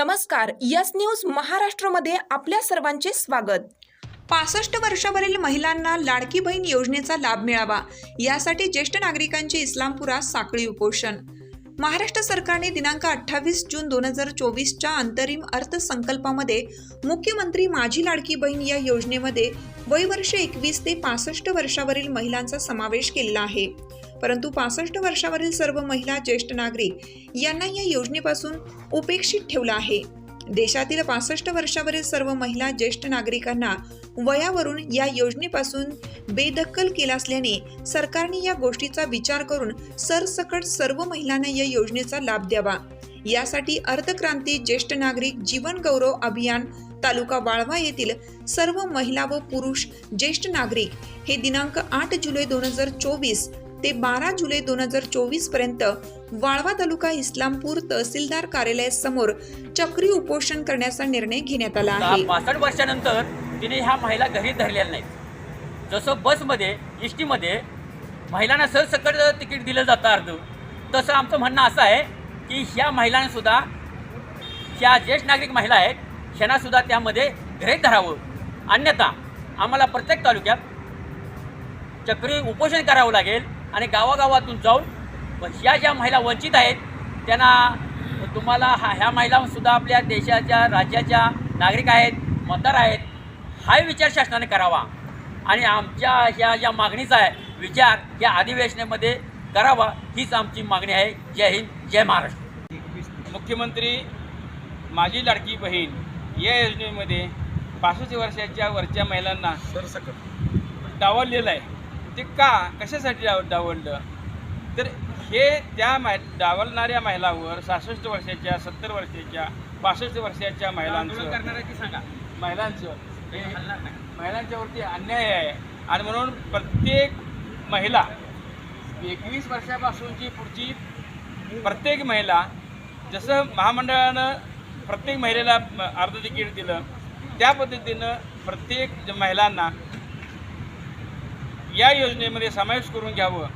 नमस्कार yes news महाराष्ट्रमध्ये आपल्या सर्वांचे स्वागत. पासष्ट वर्षावरील महिलांना लाडकी बहीण योजनेचा लाभ मिळावा यासाठी ज्येष्ठ नागरिकांचे इस्लामपुरात साखळी उपोषण. महाराष्ट्र सरकारने दिनांक अठ्ठावीस जून दोन हजार चोवीसच्या अंतरिम अर्थसंकल्पामध्ये मुख्यमंत्री माझी लाडकी बहीण या योजनेमध्ये वयवर्ष एकवीस ते पासष्ट वर्षावरील महिलांचा समावेश केलेला आहे. परंतु पासष्ट वर्षावरील सर्व महिला ज्येष्ठ नागरिक यांना या योजनेपासून उपेक्षित ठेवलं आहे. देशातील पासष्ट वर्षावरील सर्व महिला ज्येष्ठ नागरिकांना वयावरून या योजनेपासून बेदखल केला असल्याने सरकारने या गोष्टीचा विचार करून सरसकट सर्व महिलांना या योजनेचा लाभ द्यावा. यासाठी अर्थक्रांती ज्येष्ठ नागरिक जीवन गौरव अभियान तालुका वाळवा येथील सर्व महिला व पुरुष ज्येष्ठ नागरिक हे दिनांक आठ जुलै दोन हजार चोवीस ते बारा जुलै दोन हजार चोवीसपर्यंत वाळवा तालुका इस्लामपूर तहसीलदार कार्यालयासमोर चक्री उपोषण करण्याचा निर्णय घेण्यात आला आहे. पासष्ट वर्षानंतर तिने ह्या महिला घरी धरलेल्या नाहीत. जसं बसमध्ये एस टीमध्ये महिलांना सरसकट तिकीट दिलं जातं अर्ध तसं आमचं म्हणणं असं आहे की ह्या महिलांनासुद्धा ह्या ज्येष्ठ नागरिक महिला आहेत ह्यांनासुद्धा त्यामध्ये घरी धरावं. अन्यथा आम्हाला प्रत्येक तालुक्यात चक्री उपोषण करावं लागेल आणि गावागावातून जाऊन ह्या ज्या महिला वंचित आहेत त्यांना तुम्हाला हा ह्या महिलासुद्धा आपल्या देशाच्या राज्याच्या नागरिक आहेत मतदार आहेत हाही विचार शासनाने करावा. आणि आमच्या ह्या ज्या मागणीचा आहे विचार या अधिवेशनामध्ये करावा हीच आमची मागणी आहे. जय हिंद जय महाराष्ट्र. मुख्यमंत्री माझी लाडकी बहीण या योजनेमध्ये पासष्ट वर्षाच्या वरच्या महिलांना सरसकट. डावललेलं आहे. ते का? कशासाठी डाव डावललं? तर हे त्या मा डावलणाऱ्या महिलावर सहासष्ट वर्षाच्या सत्तर वर्षाच्या पासष्ट वर्षाच्या महिलांचं करणाऱ्याची सांगा? महिलांचं. हे महिलांच्यावरती अन्याय आहे. आणि म्हणून प्रत्येक महिला एकवीस वर्षापासूनची पुढची प्रत्येक महिला जसं महामंडळानं प्रत्येक महिलेला अर्ध तिकीट दिलं त्या पद्धतीनं प्रत्येक ज- महिलांना या योजनेमध्ये समावेश करून घ्यावं.